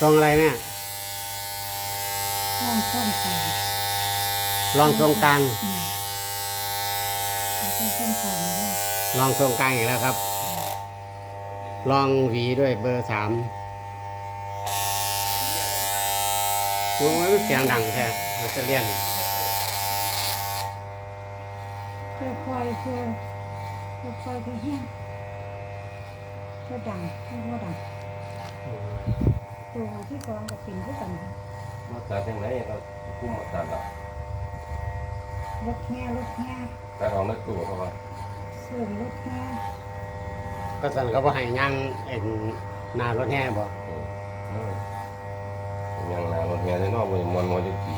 ทรงอะไรแม่ลองต้นกลางลองทรงกลางอืมเอาต้นต้นกลางด้วยลองทรงกลางอีกแล้วครับ ลองหวีด้วยเบอร์สามโอ้ยเสียงดังแท้มันจะเลี่ยนเพื่อคอยเพื่อเพื่อคอยเพื่อแห้งเพื่อดังเพื่อว่าดัง ตัวที่สองกับปิ่นที่กันมาตัดยังไงก็คุ้มมาตัดละรถแง่รถแง่ตัดเอาในตู้เพราะว่าเสื่อมรถแง่ก็สั่นเขาบอกให้ย่างเอ็นหนารถแห่บอกเออเออยังนารถเฮียได้นอกไปมวนมวนจะกี่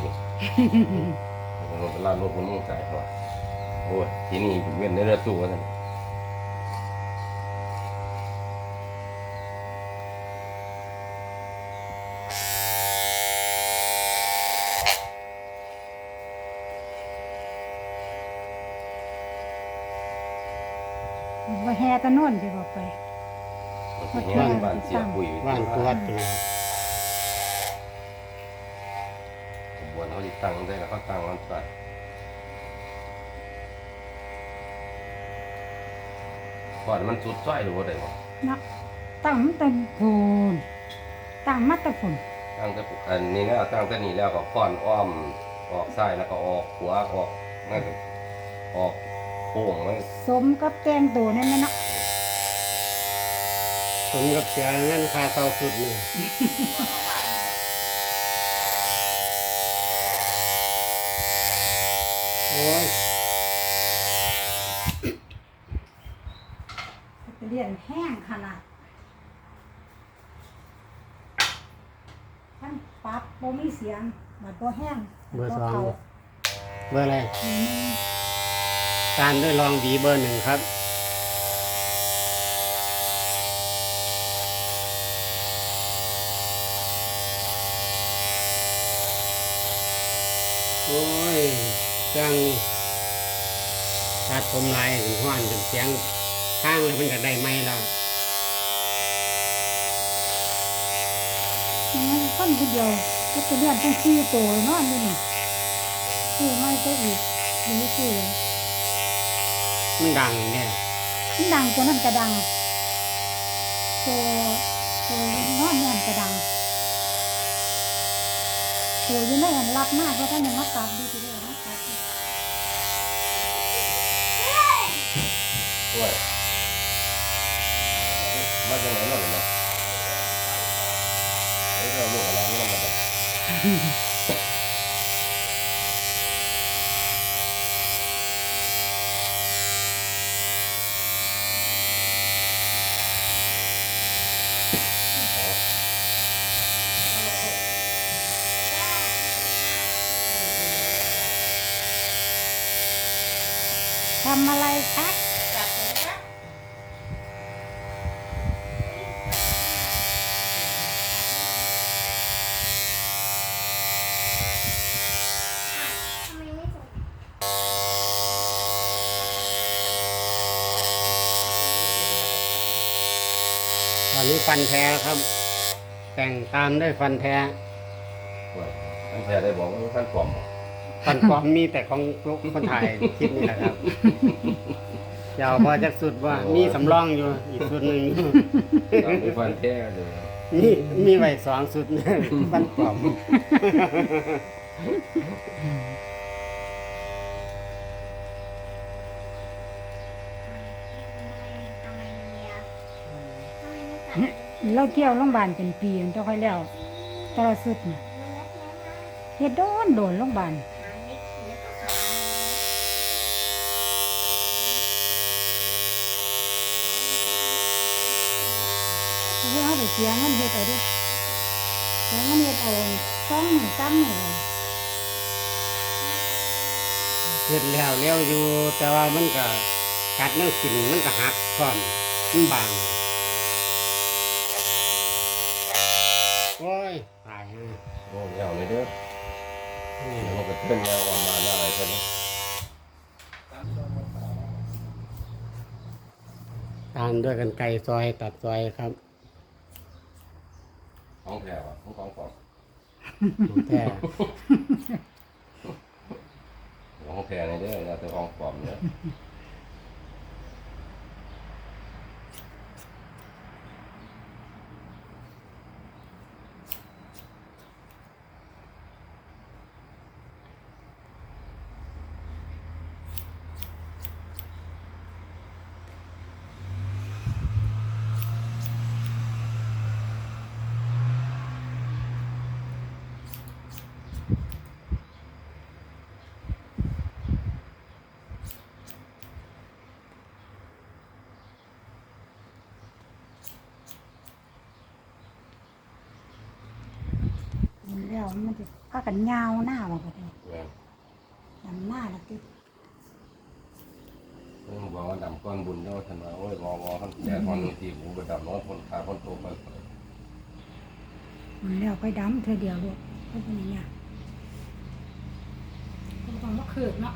รถลาดรถคนมุ่งใจเขาโอ้ยที่นี่เว้นในเรือตู้กันว่าแห่ ตะโน่นที่บอกไปมันเป็นยังบ้านเสียปุ๋ยบ้านกวดไปเลยขบวนเขาติตั้งได้แล้วเขาตั้งมันตัดก่อนมันสุดซ้อยหรือว่าไดวะเนาะตั้งมันตะโพนตั้งมัดตะผุนตั้งแต่อันนี้แล้วตั้งแต่นี้แล้วก็ก้อนอ้อมออกซ้ายแล้วก็ออกขวาออกนั่นก็ออกโป่งมันสมกับแกงตัวนั่นไหมเนาะ สมกับเสียเงินค่าเตาสุดนี่โอ้ยเรียนแห้งขนาดท่านปรับบ่มีเสียงบัดบ่แห้งเบอร์สองขาเบอร์อะไรอืมการด้วยลองหวีเบอร์หนึ่งครับ โอ้ยจังตัดผมลายถึงห้อนจนเสียงข้างแล้วมันก็ได้ไหมแล้วมันคนผู้เดียวก็จะเรียนตั้งสี่ตัวนอนอยู่นี่ซื้อไม่ก็อีกหรือซื้อมันดังเนี่ยมันดังตัวนั้นก็ดังตัวตัวนอนนี่หันก็ดัง ตัวอยังไม่หันรับมากเพราะท่านยังมาตับดีทีเดียวมากลับดูด้ยมาจากไหนนั่นเนาะเอ้ยเราลูกอะไรนี่มันมาจาำอะไรคะตอนนี้ฟันแท้ครับ แต่งตามด้วยฟันแท้ด้วยท่านแท้ได้บอกว่าท่านปลอมบ่ ฟันปลอมมีแต่ของลูกคนถ่ายคลิปนี่แหละครับยาวพอจะสุดว่ามีสำรองอยู่อีกสุดหนึ่งตามที่ฟันแท้เลยมีมีไว้สองสุดฟันปลอมเราเที่ยวโรงพยาบาลเป็นปีมันจะค่อยแล้วแต่ละสุดน่ะเฮ็ดโดนโดนโรงพยาบาล เพราะว่าเขาได้เสียเงินเฮ็ดเอาเด้เสียเงินเฮ็ดเอาสองหมื่นสามหมื่นเสร็จแล้วเลี้ยวอยู่แต่ว่ามันก็กัดเนื้อกินมันก็หักพร้อมมันบางโอ้ยตายฮะโอ้ยเอาเลยเด้อนี่เดี๋ยวมันก็เต้นยาววันมาหน้าอะไรกันนะตามด้วยกันไก่ซอยตัดซอยครับเอา ของแท้ว่ะของของปลอมแต่ของแท้ในเด้อแล้วแต่ของปลอมเนี่ย มัน แล้วมันจะพากันยาวหน้าว่าบ่ได้แม่นดำหน้าละติเพิ่นบอกว่าดำก้อนบุญเนาะท่านว่าโอ้ยงองอท่านแก่คนที่หูไปดำเนาะคนขาคนโตไปมันแล้วไปดำเธอเดียวลูกก็เป็นอย่างเงี้ยก็ต้องมาเขิกเนาะ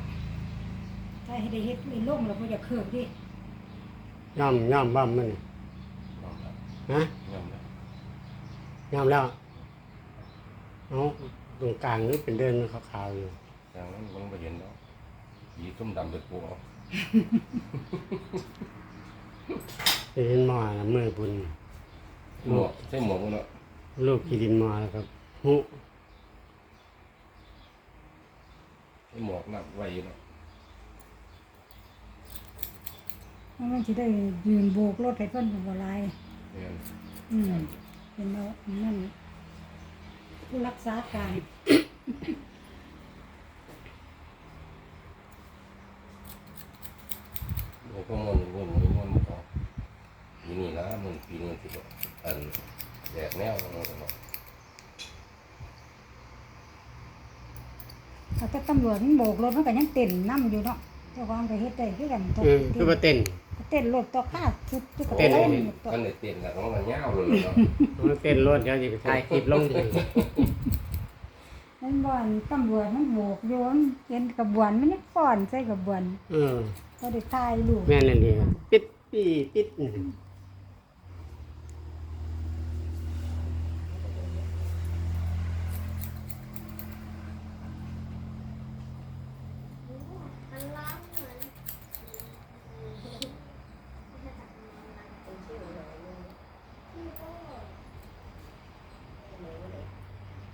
ถ้าให้ได้เฮ็ดไอ้โล่งเราก็อย่าเขิกดิย่อมย่อมบ้ามมันฮะย่อมแล้วย่อมแล้ว เอาตรงกลางนี่เป็นเดินขาวๆอยู่แต่นั้นมันบ่เห็นเนาะยีส้มดำไปปูเอาเห็นหมอนะมือบุญหมวกใช่หมวกบ่เนาะลูกกีดินหมอแล้วครับหุใช่หมวกนับไว้อยู่เนาะมันจะได้ยืนโบกรถให้เพิ่นเป็นบ่หลายแม่นอืมเป็นแล้วนั่น ผู้รักษาการโอ้พวกมันมันมันมันมันก็ปีนี้ละมันปีนี้สิบ่อันแดกแนวเนาะเนาะเอาแต่ตำรวจมันโบกรถมันก็ยังเต้นนํอยู่เนาะเจ้าของก็เฮ็ดได้คือกันตัวเออคือว่าเต้น เต้นรถต่อข้าชุดจุกโอ้เต้นยตัวคันได้เต้นแล้วก็มันยาวเลยเนาะมันเต้นรถเขาจะไปถ่ายคลิปลงเลยนั่นบ่อนตำรวจมันโบกโยนเห็นกระบวนมันยังฟ้อนใส่กระบวนเออก็ได้ถ่ายรูปแม่นเลยดีปิดปีปิด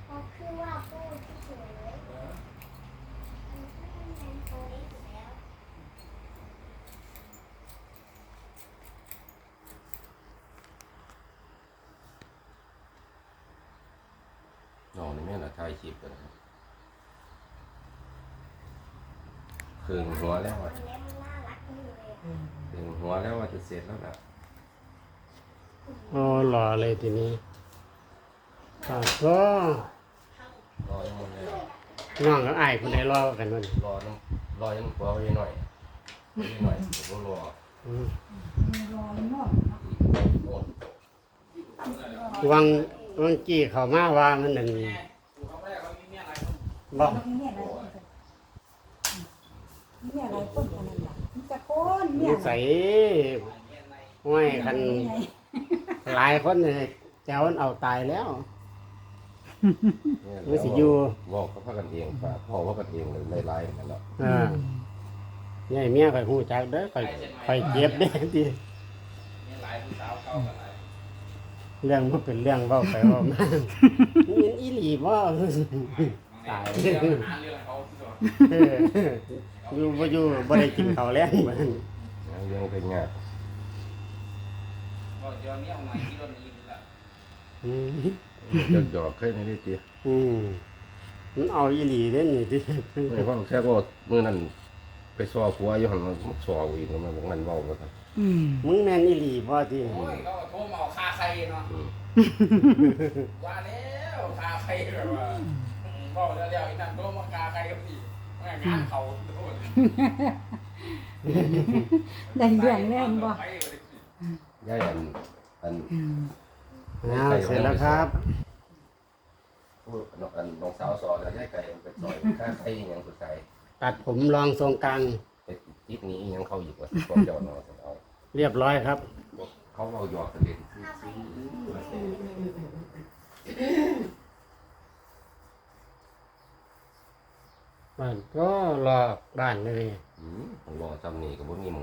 ก็คือว่าพูดเฉยๆมันก็เป็นตัวนี้อยู่แล้ว น้องนี่แม่นละถ่าย คลิปกันนะครับครึ่งหัวแล้วมัอะนเล็บมันน่ารักอยู่เลยครึ่งหัวแล้วว่าจะเสร็จแล้วล่ะโอ้หล่อเลยทีนี้อะก็รอยังหมดเลยน้องกับอ้ายคนใดรอกันวันรอยังรอยังหัวไว้หน่อยไว้หน่อยผมรออืมรอมันนอนเนาะโอ้วังวังกี้เขามาว่ามันนั่น บอกแล้วมีอะไรมีอะไรคนอันนั้นล่ะมีแต่คนมีนิอะไรสัยห้วยคันหลายคนเนี่ยเจ้ามันเอาตายแล้ว เนี่ยมันสิอยู่ บอกเขาพากันเองฝากพ่อว่ากันเองเลยไล่ๆนั่นแหละอ่าใหญ่เมียข่อยหูจักเด้อข่อยข่อยเจ็บเด้อที่เรื่องมันเป็นเรื่องเว้าไปเว้ามานี่มันอีหลีบ่ ตายเอออยู่บ่อยู่บ่ได้กินข้าวแล้งบัดนั้นเรื่องเป็นยากอืมจะหยอกเคยไม่ได้ตีอืมมันเอาอีหลีเด้นี่ที่ไม่เพราแค่ว่ามื่อนั้นไปซอผัวอยู่หันมาซออีกมันบอกงั้นเว้าว่าซั่นอืมมึงแม่นอีหลีบ่ที่โอ้ยเขาก็โทรมาเอาคาใครเนาะว่าแล้วคาใครแบบว่า บอกแล้วแล้วอีนั่นโทรมาคาใครกับพี่งานเขาโทษได้เรื่องเล่นบ่ไปเลยย่ายอันอันอืมอ้าวเสร็จแล้วครับผู้น้องอันน้องสาวสอนแล้วย่ายไก่มันไปซอยค่าไข่อิหยังสุดใจตัดผมรองทรงกลางไปจิตนี้อิหยังเข้าอีกว่าสิพวกเจ้าเนาะซั่นเอาเรียบร้อยครับ เขาเอาหยอกกันเล่นซื้อ มันก็รอบ้านเลยอืมรอจำนี่ก็บ่มีหมอง